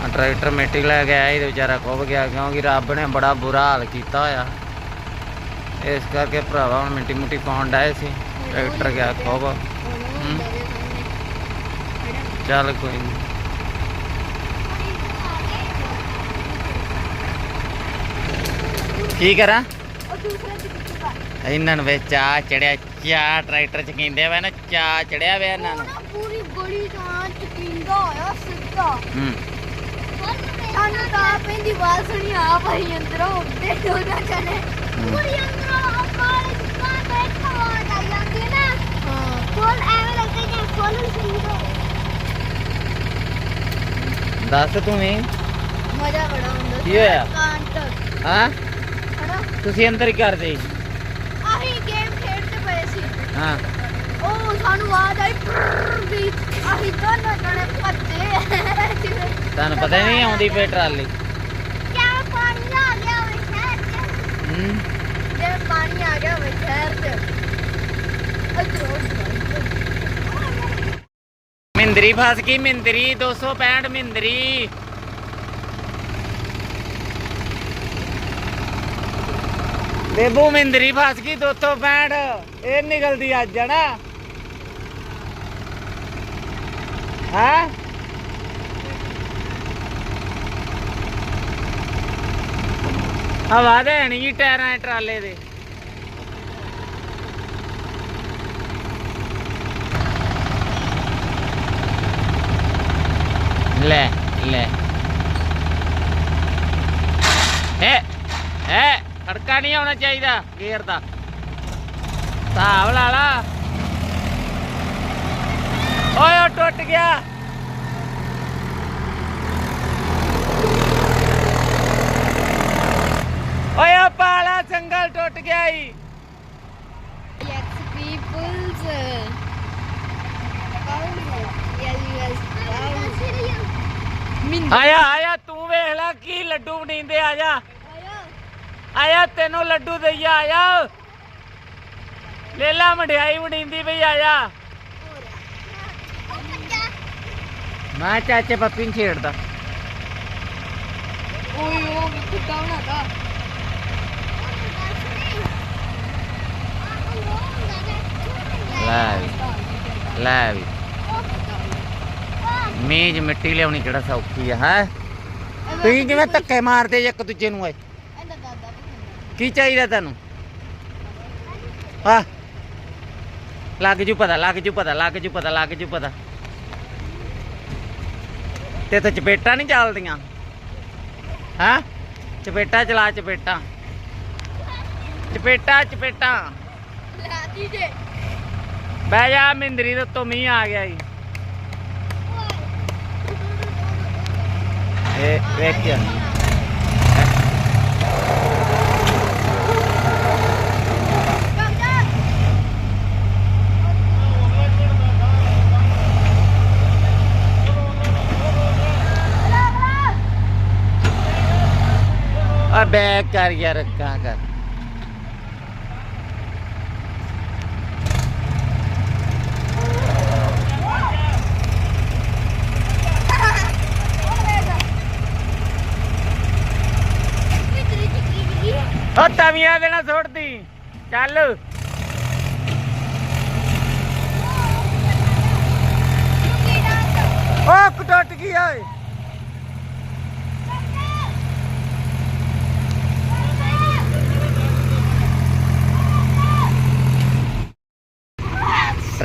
Tractor ਮਿੱਟੀ ਲੈ ਕੇ ਆਇਆ ਇਹਦੇ ਵਿਚਾਰਾ ਖੁੱਭ ਗਿਆ ਕਿਉਂਕਿ ਰੱਬ ਨੇ ਬੜਾ ਬੁਰਾ ਹਾਲ ਕੀਤਾ ਹੋਇਆ। ਇਸ ਕਰਕੇ ਭਰਾਵਾ ਹੁਣ ਮਿੱਟੀ ਮੁੱਟੀ ਪਾਉਣ ਡਾਏ ਸੀ। ਟਰੈਕਟਰ ਗਿਆ ਖੁੱਭ। ਚੱਲ ਕੋਈ ਨਹੀਂ ਕੀ ਕਰਾਂ? ਇਹਨਾਂ ਨੂੰ ਵੇ ਚੜਿਆ ਚਾਹ ਟਰੈਕਟਰ ਚ ਕਹਿੰਦੇ ਵਾ ਨਾ ਚਾਹ ਚੜਿਆ ਵੇ ਇਹਨਾਂ ਨੂੰ। ਪੂਰੀ ਗਲੀ ਤਾਂ ਚਪਿੰਦਾ ਹੋਇਆ ਸਿੱਧਾ। ਹੂੰ। ਸਾਨੂੰ ਤਾਂ ਪੈਂਦੀ ਬਾਤ ਸੁਣੀ ਆ ਭਾਈ ਅੰਦਰੋਂ ਉੱਤੇ ਦੋਨਾ ਚਲੇ। ਪੂਰੀ ਅੰਦਰੋਂ ਆਪਾਂ ਦੁਕਾਨ ਬੈਠਾ ਆਵਾਜ਼ ਆ ਜਾਂਦੀ ਹੈ ਨਾ। ਹਾਂ। ਫੁੱਲ ਐਵੇਂ ਲੱਗਦਾ ਕਿ ਫੁੱਲ ਸੁਣੀ ਦੱਸ ਤੂੰ ਵੀ। ਮਜ਼ਾ ਬੜਾ ਹੁੰਦਾ ਕੀ ਹੋਇਆ? ਹਾਂ? ਹਨਾ? ਤੁਸੀਂ ਅੰਦਰ ਹੀ ਕਰਦੇ ਆਹੀ ਗੇਮ ਖੇਡਦੇ ਪਏ ਸੀ। ਹਾਂ। ਸਾਨੂੰ ਆਵਾਜ਼ ਆਈ ਦੀ ਆਹੀ ਦੋਨੋਂ ਜਣੇ ਭੱਜੇ। ਤੁਹਾਨੂੰ ਪਤਾ ਨਹੀਂ ਆਉਂਦੀ ਪਈ ਟਰਾਲੀ। ਕਿਆ ਪਾਣੀ ਆ ਗਿਆ ਵੇ ਸ਼ਹਿਰ ਚ। ਹੂੰ। ਜੇ ਪਾਣੀ ਆ ਗਿਆ ਵੇ ਸ਼ਹਿਰ ਚ। ਮਿੰਦਰੀ ਫਸ ਗਈ ਮਿੰਦਰੀ 265 ਮਿੰਦਰੀ। ਬੇਬੂ ਮਿੰਦਰੀ ਫਸ ਗਈ 265 ਇਹ ਨਿਕਲਦੀ ਅੱਜ ਹੈ ਨਾ? ਹਾਂ ਹਵਾ ਦੇਣੀ ਜੀ ਟਾਇਰਾਂ ਦੇ ਟਰਾਲੇ ਦੇ ਲੈ ਲੈ ਏ ਏ ਖੜਕਾ ਨਹੀਂ ਆਉਣਾ ਚਾਹੀਦਾ ਗੇਅਰ ਦਾ ਹਿਸਾਬ ਲਾ ਲਾ ਓਏ ਉਹ ਟੁੱਟ ਗਿਆ। ਓਏ ਆ ਪਾਲਾ ਸੰਗਲ ਟੁੱਟ ਗਿਆ ਈ. ਆਇਆ ਆਇਆ ਤੂੰ ਵੇਖ ਲੈ ਕੀ ਲੱਡੂ ਬਣੀਂਦੇ ਆ ਜਾ ਆਇਆ ਤੈਨੂੰ ਲੱਡੂ ਦਈਆ ਆਇਆ। ਲੇਲਾ ਮਠਿਆਈ ਬਣੀਂਦੀ ਪਈ ਆਇਆ। ਮੈਂ ਚਾਚੇ ਪੱਪੀ ਨੂੰ ਛੇੜਦਾ। ਓਏ ਉਹ ਕਿੱਦਾਂ ਬਣਾਦਾ ਲੈ ਵੀ ਲੈ ਵੀ। ਮੇਜ਼ ਮਿੱਟੀ ਲਿਆਉਣੀ ਕਿਹੜਾ ਸੌਖੀ ਆ ਹੈ? ਤੁਸੀਂ ਕਿਵੇਂ ਧੱਕੇ ਮਾਰਦੇ ਜੇ ਇੱਕ ਦੂਜੇ ਨੂੰ ਵੀ ਕੀ ਚਾਹੀਦਾ ਤੈਨੂੰ? ਹਾਂ ਲੱਗ ਜੂ ਪਤਾ ਲੱਗ ਜੂ ਪਤਾ ਲੱਗ ਜੂ ਪਤਾ ਲੱਗ ਜੂ ਪਤਾ। ਤੇ ਤਾਂ ਚਪੇਟਾ ਨਹੀਂ ਚੱਲਦੀਆਂ। ਹਾਂ? ਚਪੇਟਾ ਚਲਾ ਚਪੇਟਾ। ਚਪੇਟਾ ਚਪੇਟਾ। ਲੈ ਦੀਜੇ ਬਹਿ ਜਾ ਮਿੰਦਰੀ ਦੇ ਉੱਤੋਂ ਮੀਂਹ ਆ ਗਿਆ ਜੀ। ਇਹ ਵੇਖਿਆ ਆ ਬੈਗ ਕਰ ਯਾਰ ਕਾ ਕਰ? ਉਹ ਤਵੀਆਂ ਦੇ ਨਾਲ ਸੁੱਟਦੀ। ਚੱਲ। ਉਹ ਟੁੱਟ ਗਈ ਓਏ?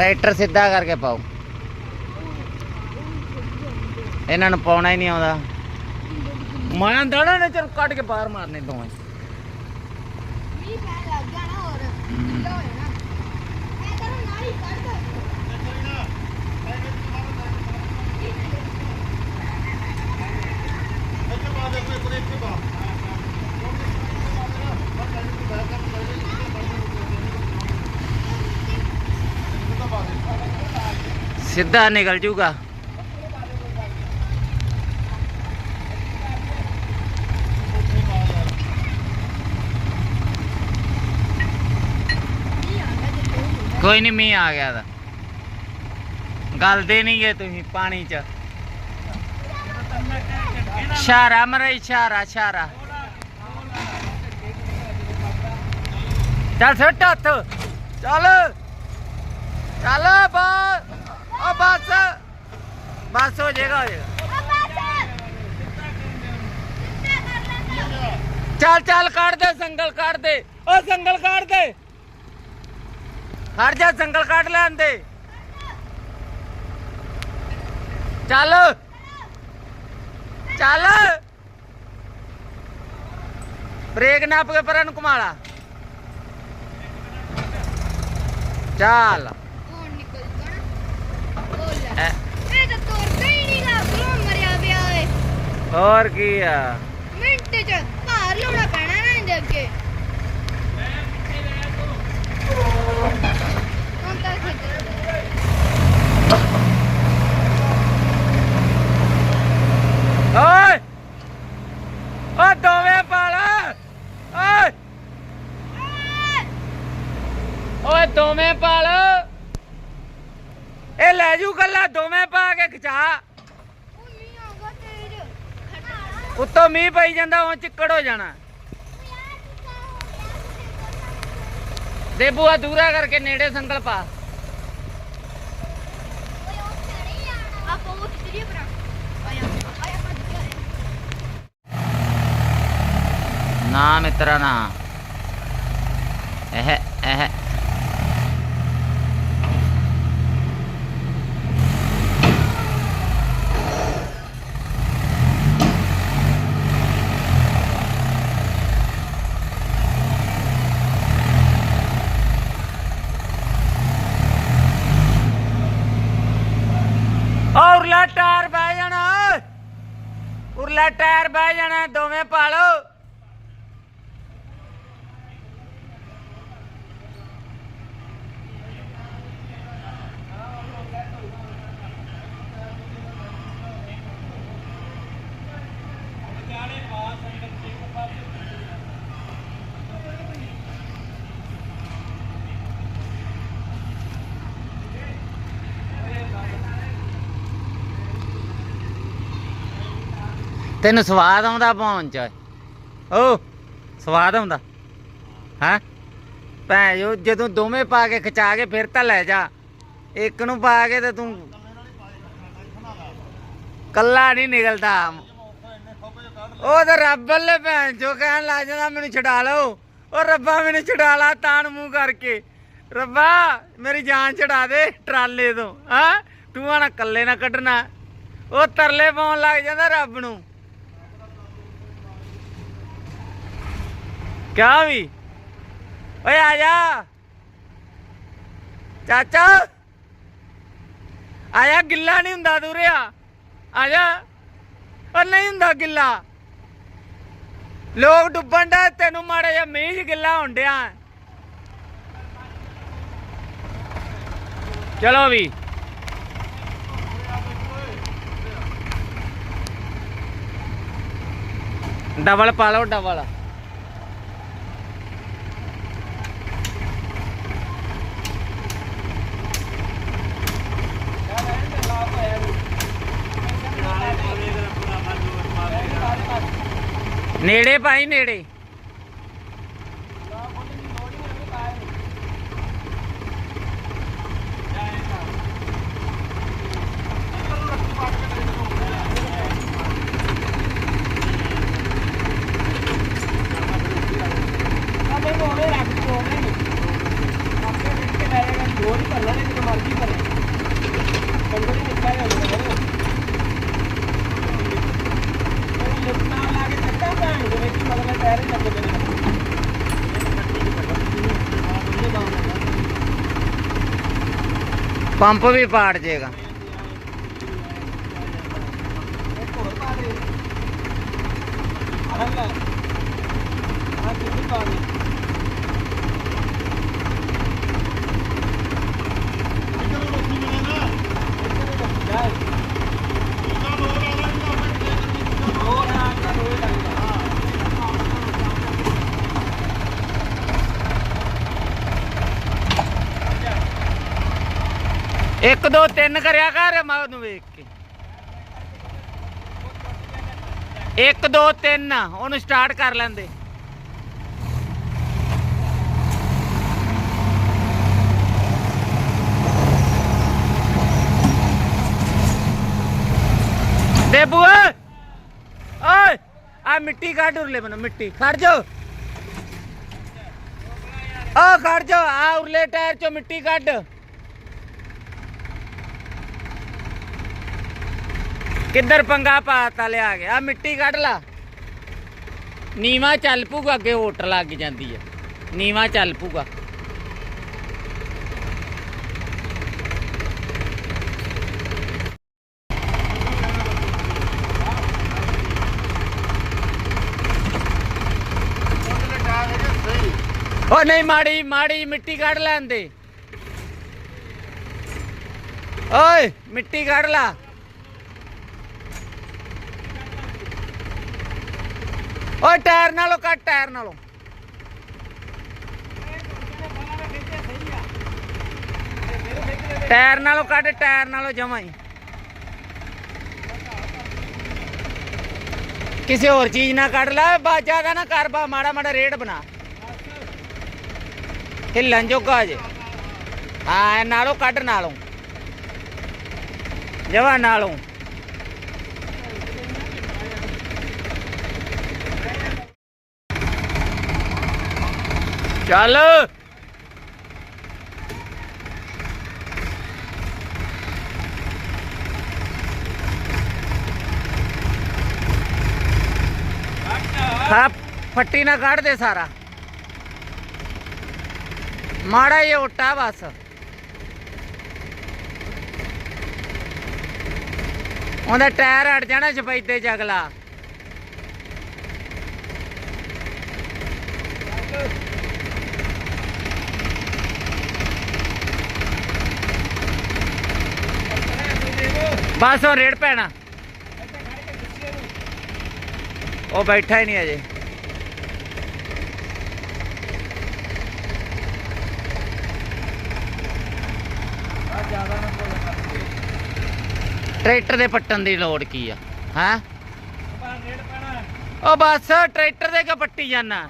ਟਰੈਕਟਰ ਸਿੱਧਾ ਕਰਕੇ ਪਾਓ। ਇਹਨਾਂ ਨੂੰ ਪਾਉਣਾ ਹੀ ਨਹੀਂ ਆਉਂਦਾ। ਮੈਂ ਦਾਣਾ ਨੇ ਚਲ ਕੱਢ ਕੇ ਬਾਹਰ ਮਾਰਨੇ ਦੋਵੇਂ ਮੀਂਹ ਪੈਣ ਲੱਗ ਗਿਆ ਨਾ ਹੋਰ ਗਿੱਲਾ ਹੋ ਜਾਣਾ ਮੈਂ ਕਰੋ ਨਾਲ ਹੀ ਕੱਢ ਦੋ ਸਿੱਧਾ ਨਿਕਲ ਜੂਗਾ। ਕੋਈ ਕੋਈ ਨਹੀਂ ਮੀਂਹ ਆ ਗਿਆ ਦਾ ਗਲਦੇ ਨਹੀਂ ਗਏ ਤੁਸੀਂ ਪਾਣੀ 'ਚ। ਇਸ਼ਾਰਾ ਮਰੇ, ਇਸ਼ਾਰਾ ਇਸ਼ਾਰਾ। ਚੱਲ ਸਿੱਟ ਹੱਥ। ਚੱਲ। ਚੱਲ ਬਸ ਬਸ। ਬਸ ਹੋ ਜਾਏਗਾ ਹੋ ਜਾਏਗਾ। ਚੱਲ ਚੱਲ ਕੱਢ ਦੇ ਸੰਗਲ ਕੱਢ ਦੇ। ਉਹ ਸੰਗਲ ਕੱਢ ਦੇ। ਹਟ ਜਾ ਸੰਗਲ ਕੱਢ ਲੈਣ ਦੇ। ਚੱਲ। ਚੱਲ। ਬ੍ਰੇਕ ਨਾਪ ਕੇ ਪਰਾਂ ਨੂੰ ਘੁਮਾਲਾ ਚੱਲ। ਇਹ ਤਾਂ ਤੁਰਦਾ ਹੀ ਮਰਿਆ ਪਿਆ ਏ ਹੋਰ ਕੀ ਆ? ਮਿੰਟ ਚ ਭਾਰ ਲਾਉਣਾ ਪੈਣਾ ਨਾ ਇਹਦੇ ਅੱਗੇ। ਹੁਣ ਤਾਂ ਖਿੱਚ ਓਏ! ਓ ਦੋਵੇਂ ਪਾਲ ਓਏ! ਓਏ ਦੋਵੇਂ ਪਾਲ। ਇਹ ਲੈ ਜੂ ਕੱਲਾ ਦੋਵੇਂ ਪਾ ਕੇ ਖਿਚਾ। ਉਹ ਨਹੀਂ ਉੱਤੋਂ ਮੀਂਹ ਪਈ ਜਾਂਦਾ ਉਹ ਚਿੱਕੜ ਹੋ ਜਾਣਾ। ਦੇ ਦੂਰਾ ਕਰਕੇ ਨੇੜੇ ਸੰਗਲ ਪਾ। ਨਾ ਮਿੱਤਰਾ, ਨਾ। ਇਹ ਇਹ ਔਰਲਾ ਟਾਇਰ ਬਹਿ ਜਾਣਾ ਓਏ। ਉਰਲਾ ਟਾਇਰ ਬਹਿ ਜਾਣਾ ਦੋਵੇਂ ਪਾ ਲਓ ਤੈਨੂੰ ਸਵਾਦ ਆਉਂਦਾ ਪਾਉਣ ਚ ਓ, ਸਵਾਦ ਆਉਂਦਾ। ਹੈ? ਭੈ ਜੋ ਜਦੋਂ ਦੋਵੇਂ ਪਾ ਕੇ ਖਿਚਾ ਕੇ ਫਿਰ ਤਾਂ ਲੈ ਜਾ। ਇੱਕ ਨੂੰ ਪਾ ਕੇ ਤੇ ਤੂੰ ਕੱਲਾ ਨਹੀਂ ਨਿਕਲਦਾ। ਉਹ ਤਾਂ ਰੱਬ ਵੱਲੇ ਭੈਣ ਜੋ ਕਹਿਣ ਲੱਗ ਜਾਂਦਾ, ਮੈਨੂੰ ਛਡਾ ਲਓ। ਉਹ ਰੱਬਾ ਮੈਨੂੰ ਛਡਾ ਲਾ, ਤਾਣ ਮੂੰਹ ਕਰਕੇ। ਰੱਬਾ, ਮੇਰੀ ਜਾਨ ਛਡਾ ਦੇ ਟਰਾਲੇ ਤੋਂ। ਹਾਂ? ਤੂੰ ਆਣਾ ਕੱਲੇ ਨਾ ਕੱਢਣਾ। ਉਹ ਤਰਲੇ ਪਾਉਣ ਲੱਗ ਜਾਂਦਾ ਰੱਬ ਨੂੰ। ਕਿਆ ਵੀ? ਓਏ ਆ ਜਾ। ਚਾਚਾ। ਆਇਆ ਗਿੱਲਾ ਨਹੀਂ ਹੁੰਦਾ ਦੂਰਿਆ ਆ। ਜਾ। ਉਹ ਨਹੀਂ ਹੁੰਦਾ ਗਿੱਲਾ। ਲੋਕ ਡੁੱਬਣ ਦਾ ਤੈਨੂੰ ਮਾੜਾ ਜਿਹਾ ਮੀਂਹ 'ਚ ਗਿੱਲਾ ਹੋਣ ਡਿਆ। ਚਲੋ ਵੀ। ਡਬਲ ਪਾ ਲਓ, ਡਬਲ। ਨੇੜੇ ਭਾਈ ਨੇੜੇ। ਪੰਪ ਵੀ ਪਾੜ ਜੇਗਾ। 1 2 3 ਕਰਿਆ ਕਰ ਮਾਂ ਨੂੰ ਵੇਖ ਕੇ। 1 2 3 ਉਹਨੂੰ ਸਟਾਰਟ ਕਰ ਲੈਂਦੇ। ਦੇ ਬੂਆ ਓਏ ਆ ਮਿੱਟੀ ਕੱਢ ਉਰਲੇ ਬਣ ਮਿੱਟੀ। ਖੜ ਜਾ ਆ ਖੜ ਜਾ ਆ ਉਰਲੇ ਟਾਇਰ ਚੋਂ ਮਿੱਟੀ ਕੱਢ। ਕਿੱਧਰ ਪੰਗਾ ਪਾਤਾ ਲਿਆ ਗਿਆ ਮਿੱਟੀ ਕੱਢ ਲਾ। ਨੀਵਾ ਚੱਲ ਪੂਗਾ ਅੱਗੇ ਹੋਟ ਲੱਗ ਜਾਂਦੀ ਹੈ ਨੀਵਾ ਚੱਲ ਪੂਗਾ ਉਹ ਨਹੀਂ, ਮਾੜੀ ਮਾੜੀ ਮਿੱਟੀ ਕੱਢ ਲੈਂਦੇ ਓਏ, ਮਿੱਟੀ ਕੱਢ ਲਾ। ਓਏ ਟਾਇਰ ਨਾਲੋਂ ਕੱਟ ਟਾਇਰ ਨਾਲੋਂ। ਟਾਇਰ ਨਾਲੋਂ ਕੱਟ ਟਾਇਰ ਨਾਲੋਂ ਜਮਾ ਹੀ। ਕਿਸੇ ਹੋਰ ਚੀਜ਼ ਨਾ ਕੱਢ ਲੈ, ਬਾ ਜ਼ਿਆਦਾ ਨਾ ਕਰ, ਬਾ ਮਾੜਾ ਮਾੜਾ ਰੇਟ ਬਣਾ। ਹਿੱਲਣ ਜੋਗਾ ਜੇ। ਹਾਂ ਨਾਲੋਂ ਕੱਢ ਨਾਲੋਂ। ਜਵਾ ਨਾਲੋਂ। ਚੱਲ। ਹਾਂ, ਫੱਟੀ ਨਾ ਕੱਢ ਦੇ ਸਾਰਾ। ਮਾੜਾ ਇਹ ਓਟਾ ਬਸ। ਉਹਦਾ ਟਾਇਰ ਅੜ ਜਾਣਾ ਸਫੈਦੇ ਚ ਅਗਲਾ। ਬਸ ਉਹ ਰੇੜ ਪੈਣਾ ਉਹ ਬੈਠਾ ਹੀ ਨਹੀਂ ਅਜੇ। ਟਰੈਕਟਰ ਦੇ ਪੱਟਣ ਦੀ ਲੋੜ ਕੀ ਆ? ਹੈ? ਉਹ ਬਸ ਟਰੈਕਟਰ ਦੇ ਕਿ ਪੱਟੀ ਜਾਣਾ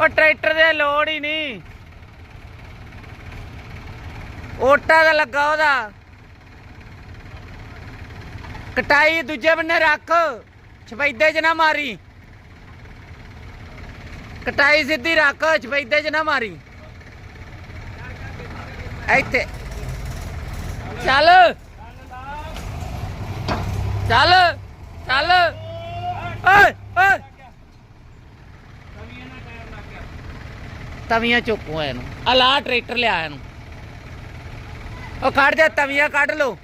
ਉਹ ਟਰੈਕਟਰ ਦੇ ਲੋੜ ਹੀ ਨਹੀਂ। ਓਟਾ ਦਾ ਲੱਗਾ ਉਹਦਾ। ਕਟਾਈ ਦੂਜੇ ਬੰਨੇ ਰੱਖ। ਛਪੈਦੇ 'ਚ ਨਾ ਮਾਰੀ। ਕਟਾਈ ਸਿੱਧੀ ਰੱਖ, ਛਪੈਦੇ 'ਚ ਨਾ ਮਾਰੀ। ਇੱਥੇ। ਚੱਲ। ਚੱਲ। ਚੱਲ। ਓਏ ਓਏ। ਤਵੀਆਂ ਚੁੱਕੋ ਇਹਨੂੰ। ਆ ਲਾ, ਟਰੈਕਟਰ ਲਿਆ ਇਹਨੂੰ। ਉਹ ਕੱਢ ਜਾ ਤਵੀਆਂ ਕੱਢ ਲੋ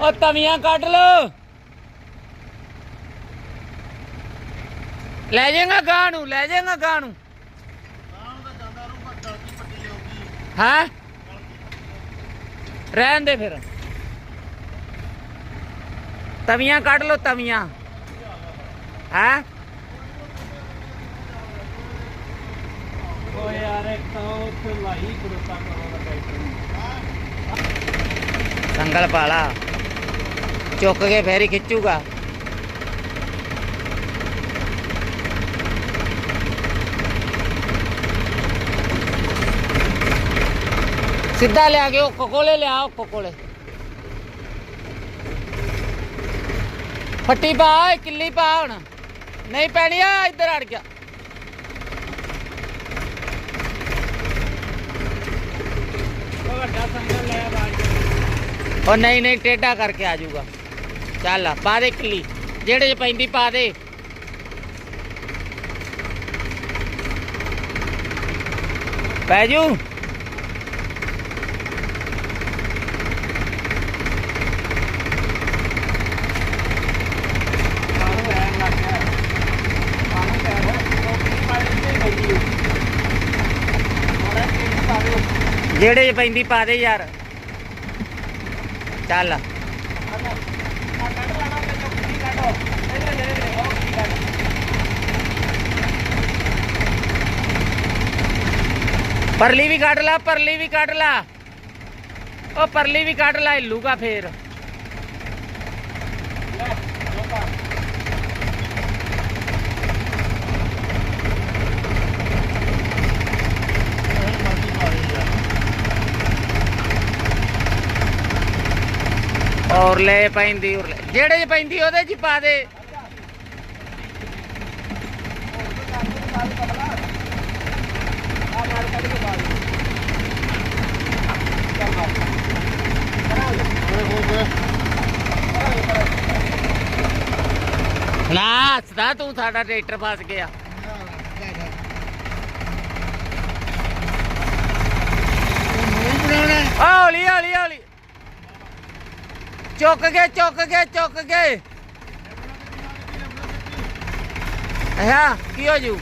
ਉਹ ਤਵੀਆਂ ਕੱਢ ਲੋ ਲੈ ਜਾਏਗਾ ਗਾਂ ਨੂੰ ਲੈ ਜਾਏਗਾ ਗਾਂ ਨੂੰ। ਹਾਂ? ਰਹਿਣ ਦੇ ਫਿਰ। ਤਵੀਆਂ ਕੱਢ ਲੋ ਤਵੀਆਂ। ਹਾਂ? ਓ ਯਾਰ ਇੱਕ ਤਾਂ ਉੱਥੇ ਲਾਈ ਕੁੜਤਾ ਕਰੋ ਦਾ ਸੰਗਲ ਪਾਲਾ। ਚੁੱਕ ਕੇ ਫੇਰ ਹੀ ਖਿੱਚੂਗਾ। ਸਿੱਧਾ ਲਿਆ ਕੇ ਉਹ ਕੋਲੇ ਲਿਆ ਉਹ ਕੋਲੇ। ਫੱਟੀ ਪਾ ਕਿੱਲੀ ਪਾ ਹੁਣ। ਨਹੀਂ ਪੈਣੀ, ਆ ਇੱਧਰ ਅੜ ਗਿਆ। ਉਹ ਨਹੀਂ ਨਹੀਂ, ਟੇਢਾ ਕਰਕੇ ਆ ਜਾਊਗਾ। ਚੱਲ ਪਾ ਦੇ ਕਿੱਲੀ ਜਿਹੜੇ ਚ ਪੈਂਦੀ ਪਾ ਦੇ। ਪੈ ਜੂ? ਜਿਹੜੇ ਚ ਪੈਂਦੀ ਪਾ ਦੇ ਯਾਰ। ਚੱਲ ਪਰਲੀ ਵੀ ਕੱਢ ਲਾ, ਪਰਲੀ ਵੀ ਕੱਢ ਲਾ। ਉਹ ਪਰਲੀ ਵੀ ਕੱਢ ਲਾ ਹਿੱਲੂਗਾ ਫੇਰ। ਔਰ ਲੈ ਪੈਂਦੀ ਔਰ ਜਿਹੜੇ ਪੈਂਦੀ, ਉਹਦੇ ਚ ਪਾ ਦੇ। ਹੱਸਦਾ ਤੂੰ ਸਾਡਾ ਟਰੈਕਟਰ ਫਸ ਗਿਆ। ਆ ਹੌਲੀ ਹੌਲੀ ਹੌਲੀ। ਚੁੱਕ ਗਏ ਚੁੱਕ ਗਏ ਚੁੱਕ ਗਏ ਹਾਂ ਕੀ ਹੋ ਜੂ?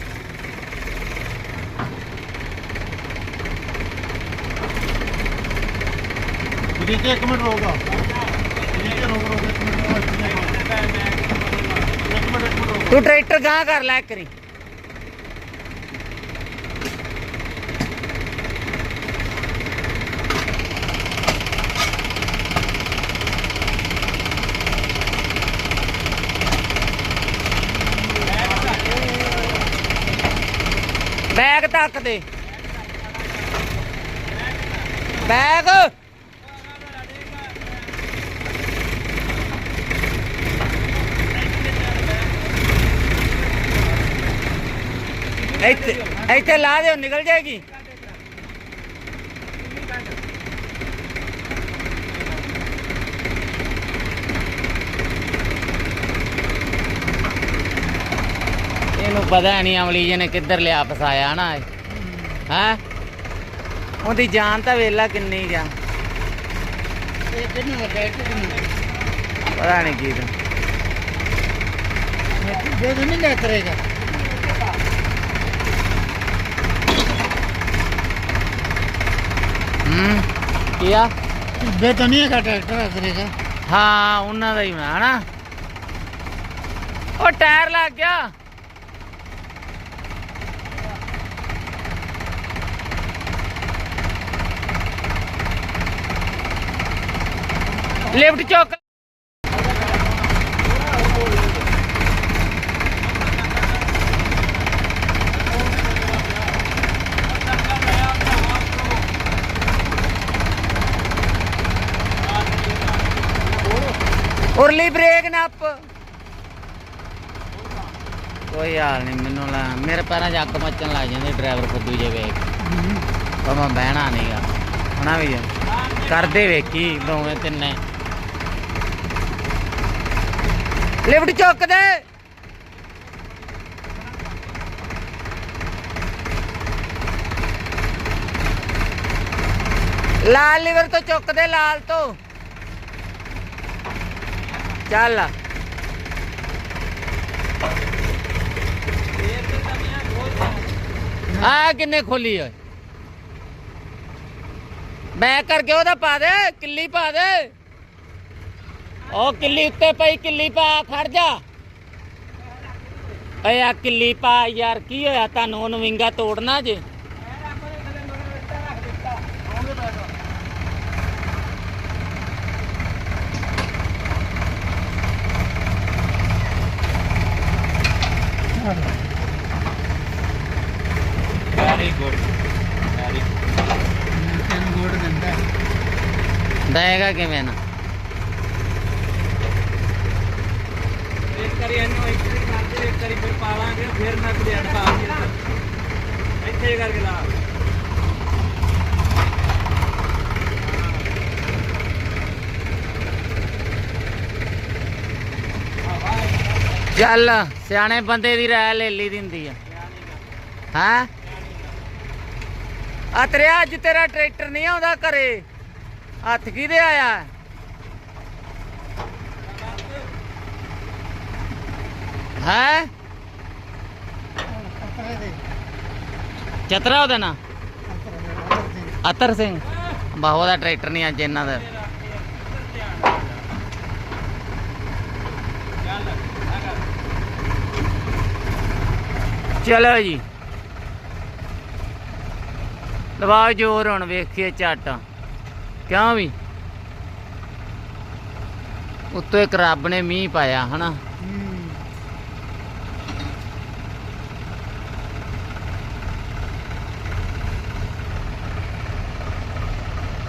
ਠੀਕ ਹੈ ਇੱਕ ਮਿੰਟ ਰੋਗਾ ਤੂੰ ਟਰੈਕਟਰ ਗਾਂ ਕਰ ਲੈ ਕਰੀ ਬੈਗ ਤੱਕ ਦੇ। ਬੈਗ। ਇੱਥੇ ਇੱਥੇ ਲਾ ਦਿਓ ਨਿਕਲ ਜਾਏਗੀ। ਇਹਨੂੰ ਪਤਾ ਨਹੀਂ ਅਮਲੀ ਜੀ ਨੇ ਕਿੱਧਰ ਲਿਆ ਫਸਾਇਆ ਨਾ ਹੈ? ਉਹਦੀ ਜਾਨ ਤਾਂ ਵੇਲਾ ਕਿੰਨੀ ਜਾ ਕਿੰਨੇ ਪਤਾ ਨਹੀਂ ਕੀ। ਦੇ ਦੇ ਨਹੀਂ ਲੈ ਕਰੇਗਾ। ਹੂੰ ਕੀ ਆ? ਦੇ ਤਾਂ ਨਹੀਂ ਹੈਗਾ ਟਰੈਕਟਰ ਕਰੇਗਾ ਹਾਂ ਉਹਨਾਂ ਦਾ ਹੀ ਮੈਂ ਹਨਾ? ਉਹ ਟਾਇਰ ਲੱਗ ਗਿਆ। ਲਿਫਟ ਚੁੱਕ। ਉਰਲੀ ਬ੍ਰੇਕ ਨੱਪ ਕੋਈ ਹਾਲ ਨਹੀਂ ਮੈਨੂੰ ਲਾ ਮੇਰੇ ਪੈਰਾਂ 'ਚ ਅੱਗ ਮੱਚਣ ਲੱਗ ਜਾਂਦੀ ਡਰਾਈਵਰ ਫੁੱਦੂ ਜੇ ਵੇਖ ਪਰ ਮੈਂ ਬਹਿਣਾ ਨਹੀਂਗਾ ਹੁਣਾ ਵੀ। ਕਰਦੇ ਵੇਖੀ ਦੋਵੇਂ ਤਿੰਨੇ। ਲਿਫਟ ਚੁੱਕ ਦੇ। ਲਾਲ ਲਿਵਰ ਤੋਂ ਚੁੱਕ ਦੇ ਲਾਲ ਤੋਂ। ਚੱਲ ਆ ਕਿੰਨੇ ਖੋਲੀ ਓਏ। ਬੈਕ ਕਰਕੇ ਉਹਦਾ ਪਾ ਦੇ ਕਿੱਲੀ ਪਾ ਦੇ। ਉਹ ਕਿੱਲੀ ਉੱਤੇ ਪਈ ਕਿੱਲੀ ਪਾ ਖੜ ਜਾ। ਓਏ ਆ ਕਿੱਲੀ ਪਾ ਯਾਰ ਕੀ ਹੋਇਆ? ਤੁਹਾਨੂੰ ਵਿੰਗਾ ਤੋੜਨਾ ਜੇ। ਦੇਗਾ ਕਿਵੇਂ ਨਾ। ਇੱਕ ਵਾਰੀ ਇਹਨੂੰ ਇੱਕ ਵਾਰੀ ਕਰਦੇ ਇੱਕ ਵਾਰੀ ਫਿਰ ਪਾ ਲਾਂਗੇ ਫਿਰ ਮੈਂ ਤੇ ਅੜਤਾ ਇੱਥੇ ਕਰਕੇ ਲਾ। ਚੱਲ ਸਿਆਣੇ ਬੰਦੇ ਦੀ ਰਾਇ ਲੈ ਲਈ ਦਿੰਦੀ ਆ। ਹਾਂ? ਆ ਤੇਰੇ ਅੱਜ ਤੇਰਾ ਟਰੈਕਟਰ ਨਹੀਂ ਆਉਂਦਾ ਘਰੇ। ਹੱਥ ਕਿਹਦੇ ਆਇਆ? ਹੈ? ਚਤਰਾ ਉਹਦਾ ਨਾਂ? ਅਤਰ ਸਿੰਘ। ਬਾਹੋ ਦਾ ਟਰੈਕਟਰ ਨਹੀਂ ਅੱਜ ਇਹਨਾਂ ਦਾ। ਚਲੋ ਜੀ। ਦਬਾਓ ਜੋਰ ਹੁਣ, ਵੇਖੀਏ ਝੱਟ। ਕਿਉਂ ਵੀ? ਉੱਤੋਂ ਇੱਕ ਰੱਬ ਨੇ ਮੀਂਹ ਪਾਇਆ, ਹਨਾ?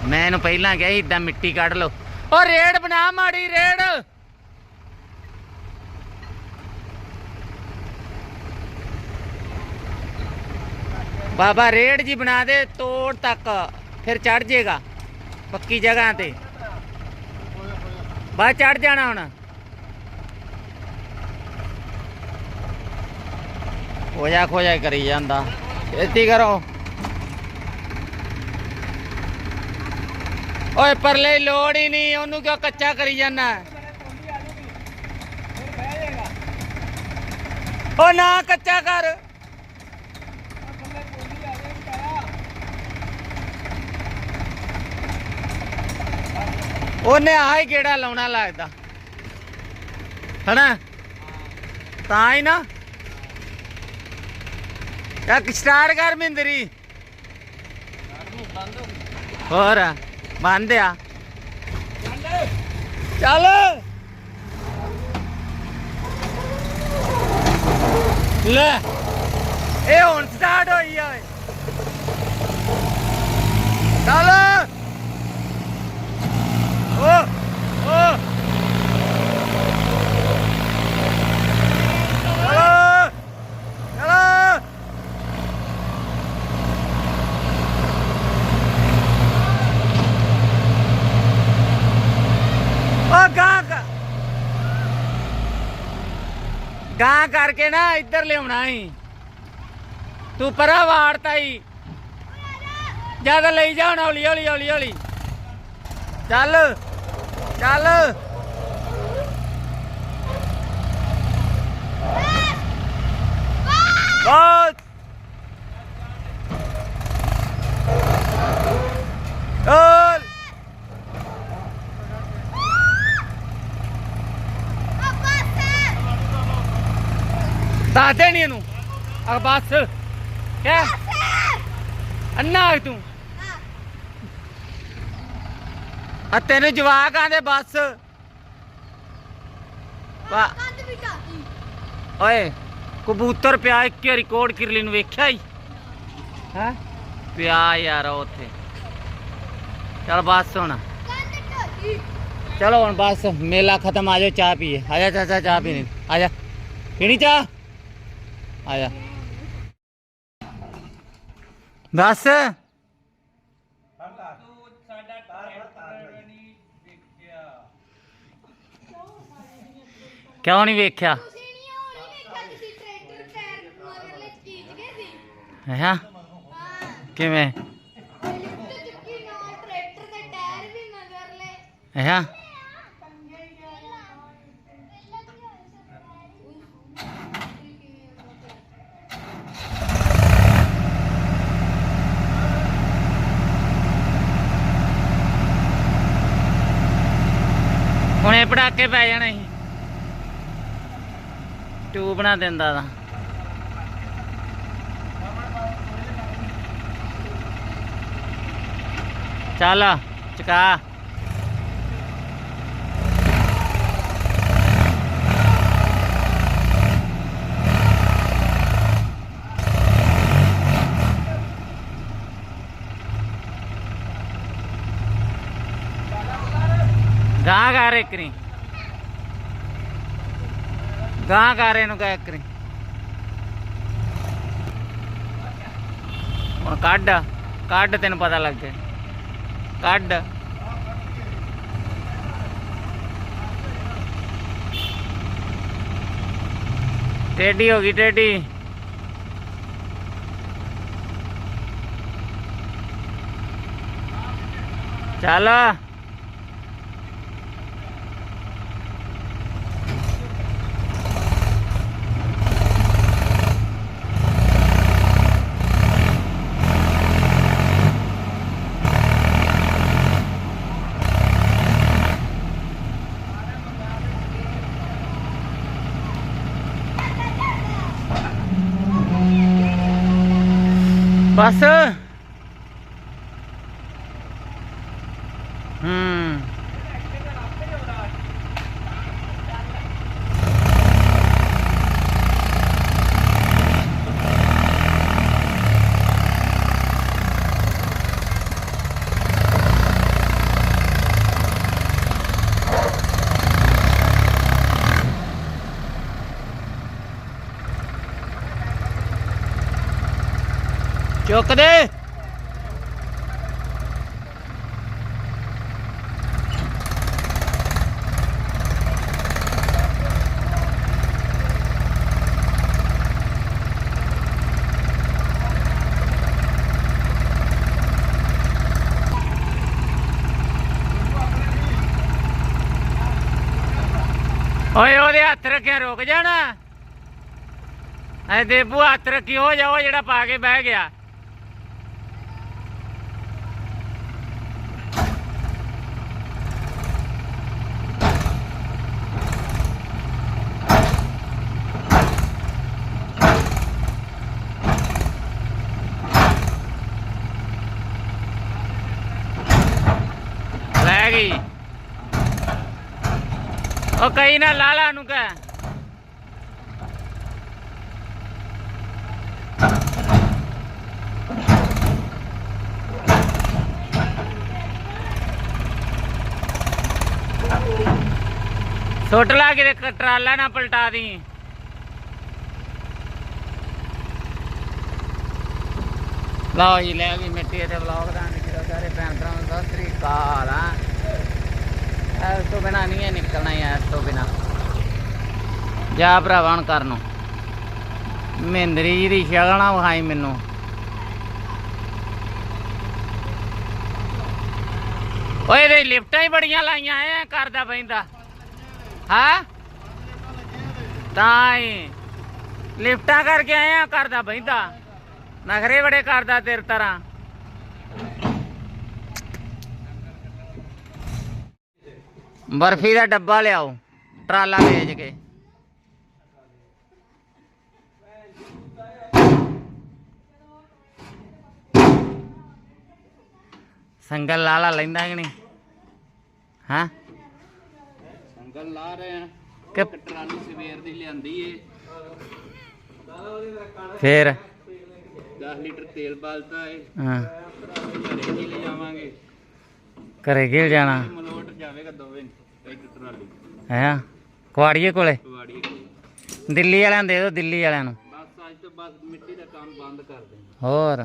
ਮੈਂ ਇਹਨੂੰ ਪਹਿਲਾਂ ਕਿਹਾ ਸੀ ਇਦਾਂ ਮਿੱਟੀ ਕੱਢ ਲਓ। ਓ ਰੇਡ ਬਣਾ, ਮਾੜੀ ਰੇੜ! ਬਾਬਾ ਰੇੜ ਜੀ ਬਣਾ ਦੇ, ਤੋੜ ਤੱਕ, ਫਿਰ ਚੜ ਜਾਏਗਾ ਪੱਕੀ ਜਗ੍ਹਾ ਤੇ। ਬਾ ਚੜ ਜਾਣਾ ਹੁਣ। ਖੋਜਾ ਖੋਜਾ ਕਰੀ ਜਾਂਦਾ। ਛੇਤੀ ਕਰੋ। ਓਏ, ਪਰਲੇ ਲੋੜ ਹੀ ਨਹੀਂ, ਉਹਨੂੰ ਕਿਉਂ ਕੱਚਾ ਕਰੀ ਜਾਂਦਾ? ਓ ਨਾ ਕੱਚਾ ਕਰ। ਉਹਨੇ ਆਹ ਹੀ ਗੇੜਾ ਲਾਉਣਾ ਲੱਗਦਾ। ਹਨਾ? ਤਾਂ ਹੀ ਨਾ। ਇੱਕ ਸਟਾਰਟ ਕਰ ਮਿੰਦਰੀ ਹੋਰ, ਬੰਦ ਆ। ਚੱਲ। ਲੈ। ਇਹ ਹੁਣ ਸਟਾਰਟ ਹੋਈ ਆ ਓਏ। ਚੱਲ ਓ ਓ ਚਲੋ ਚਲੋ ਓ ਗਾਂ ਕ- ਗਾਂ ਕਰਕੇ ਨਾ ਇੱਧਰ ਲਿਆਉਣਾ ਹੀ ਤੂੰ ਪਰਾ ਵਾੜਤਾ ਹੀ ਜਦ ਲਈ ਜਾ ਹੁਣ ਹੌਲੀ ਹੌਲੀ ਹੌਲੀ ਹੌਲੀ। ਚੱਲ ਚੱਲ। ਬਹੁਤ ਦੱਸਦੇ ਨਹੀਂ ਇਹਨੂੰ। ਆ ਬਸ। ਕਿਆ? ਅੰਨਾ ਹੋਈ ਤੂੰ। ਆ ਤੈਨੂੰ ਜਵਾਕ ਆਂਦੇ ਬਸ। ਵਾ ਓਏ, ਕਬੂਤਰ ਪਿਆ ਇੱਕ ਰਿਕਾਰਡ ਕਿਰਲੀ ਨੂੰ ਵੇਖਿਆ ਹੀ ਹੈ? ਪਿਆ ਯਾਰ ਉੱਥੇ। ਚਲ ਬਸ ਹੁਣ। ਚਲੋ ਹੁਣ ਬਸ, ਮੇਲਾ ਖਤਮ, ਆ ਜਾਓ, ਚਾਹ ਪੀਏ। ਆ ਜਾ ਚਾਚਾ ਚਾਹ ਪੀਣੀ। ਆ ਜਾ। ਪੀਣੀ ਚਾਹ? ਆ ਜਾ ਬਸ ਕਿਉਂ ਨਹੀਂ ਵੇਖਿਆ? ਤੁਸੀਂ ਨਹੀਂ ਉਹ ਨਹੀਂ ਦੇਖਿਆ ਤੁਸੀਂ ਟਰੈਕਟਰ ਟਾਇਰ ਮਗਰਲੇ ਚੀਜ਼ ਗਏ ਸੀ ਹੈ ਹਾਂ ਕਿਵੇਂ? ਉਹ ਲਿਫਟ ਚੁੱਕੀ ਨਾਲ ਟਰੈਕਟਰ ਦੇ ਟਾਇਰ ਵੀ ਮਗਰਲੇ। ਹੈ ਹੁਣੇ ਪੜਾਕੇ ਪੈ ਜਾਣੇ ਸੀ। ਟੂ ਬਣਾ ਦਿੰਦਾ ਤਾਂ। ਚੱਲ ਚਕਾ। ਗਾਂ ਗਾ ਰੇ ਕਰੀ ਗਾਂ ਗਾ ਰੇ ਨੂੰ ਹੁਣ ਕੱਢ ਕੱਢ ਤੈਨੂੰ ਪਤਾ ਲੱਗ ਗਿਆ ਕੱਢ। ਟੇਡੀ ਹੋ ਗਈ ਟੇਡੀ ਚੱਲ। ਬਸ ਹੂੰ ਰੁਕ ਦੇ ਓਏ ਹੱਥ ਰੱਖਿਆ ਰੁਕ ਜਾਣਾ। ਐ ਦੇਬੂ ਹੱਥ ਰੱਖੀ, ਹੋ ਜਾ ਉਹ ਜਿਹੜਾ ਪਾ ਕੇ ਬਹਿ ਗਿਆ ਲੈ ਗਈ ਉਹ ਕਈ ਨਾ ਲਾਲਾ ਨੂੰ ਕਹਿ। ਸੁੱਟ ਲਾ ਕੇ ਤੇ ਟਰਾਲਾ ਨਾ ਪਲਟਾ ਦੀ। ਲਓ ਜੀ, ਲੈ ਵੀ ਮਿੱਟੀ ਤੇ ਵਲੌਗ ਦਾ ਨਿਕਲੋ ਸਾਰੇ ਭੈਣ ਭਰਾਵਾਂ ਨੂੰ ਸਤਿ ਸ੍ਰੀ ਅਕਾਲ ਆ ਇਸ ਤੋਂ ਬਿਨਾ ਨਹੀਂ ਹੈ ਇਸ ਤੋਂ ਬਿਨਾ। ਜਾ ਭਰਾਵਾ ਹੁਣ ਕਰਨ ਮਹਿੰਦਰੀ ਜੀ ਦੀ ਸ਼ਗਣਾ ਵਿਖਾਈ ਮੈਨੂੰ। ਓਏ ਦੇ ਲਿਫਟਾਂ ਹੀ ਬੜੀਆਂ ਲਾਈਆਂ, ਐ ਕਰਦਾ ਪੈਂਦਾ ਹਾਂ? ਤਾਂ ਹੀ। ਲਿਫਟਾਂ ਕਰਕੇ ਆਏ ਆ ਕਰਦਾ ਬੈਂਦਾ ਨਖਰੇ ਬੜੇ ਕਰਦਾ ਤੇਰੇ ਤਰ੍ਹਾਂ। ਬਰਫੀ ਦਾ ਡੱਬਾ ਲਿਆਓ ਟਰਾਲਾ ਵੇਚ ਕੇ। ਸੰਗਲ ਲਾਲਾ ਲੈਂਦਾ ਕਿ ਨਹੀਂ? ਹਾਂ? ਸੰਗਲ ਲਾ ਰਹੇ ਆ। ਕਿ ਟਰਾਲੀ ਸਵੇਰ ਦੀ ਲਿਆਂਦੀ ਏ। ਫੇਰ? 10 ਲੀਟਰ ਤੇਲ ਬਾਲਦਾ ਏ। ਹਾਂ। ਘਰੇ ਹੀ ਲੈ ਜਾਵਾਂਗੇ ਘਰੇ ਗਿਲ ਜਾਣਾ ਮਲੋਟ ਜਾਵੇਗਾ ਦੋਵੇਂ। ਇੱਕ ਟਰਾਲੀ ਹੈ ਕੁਆੜੀਏ ਕੋਲੇ? ਦਿੱਲੀ ਵਾਲਿਆਂ ਦੇ ਦਿਓ ਦਿੱਲੀ ਵਾਲਿਆਂ ਨੂੰ। ਬਸ ਅੱਜ ਤੋਂ ਬਸ ਮਿੱਟੀ ਦਾ ਕੰਮ ਬੰਦ ਕਰ ਦੇ। ਹੋਰ?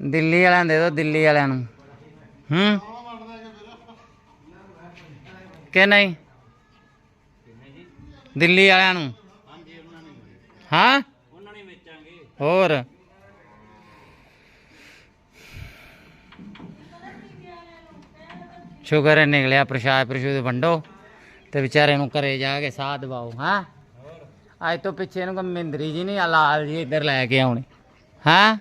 ਦਿੱਲੀ ਵਾਲਿਆਂ ਦੇ ਦਿਓ ਦਿੱਲੀ ਵਾਲਿਆਂ ਨੂੰ। ਹੂੰ? ਕਿ ਨਹੀਂ? ਦਿੱਲੀ ਵਾਲਿਆਂ ਨੇ। ਹਾਂ ਉਹਨਾਂ ਨੇ ਵੇਚਾਂਗੇ। ਹੋਰ? ਸ਼ੁਕਰ ਹੈ ਨਿਕਲਿਆ ਪ੍ਰਸ਼ਾਦ ਪ੍ਰਸ਼ੂਦ ਵੰਡੋ ਤੇ ਵਿਚਾਰੇ ਨੂੰ ਘਰੇ ਜਾ ਕੇ ਸਾਹ ਦਵਾਓ ਹਾਂ? ਅੱਜ ਤੋਂ ਪਿੱਛੇ ਨੂੰ ਮਹਿੰਦਰੀ ਜੀ ਨਹੀਂ ਆ ਲਾਲ ਜੀ ਇੱਧਰ ਲੈ ਕੇ ਆਉਣੇ ਹਾਂ?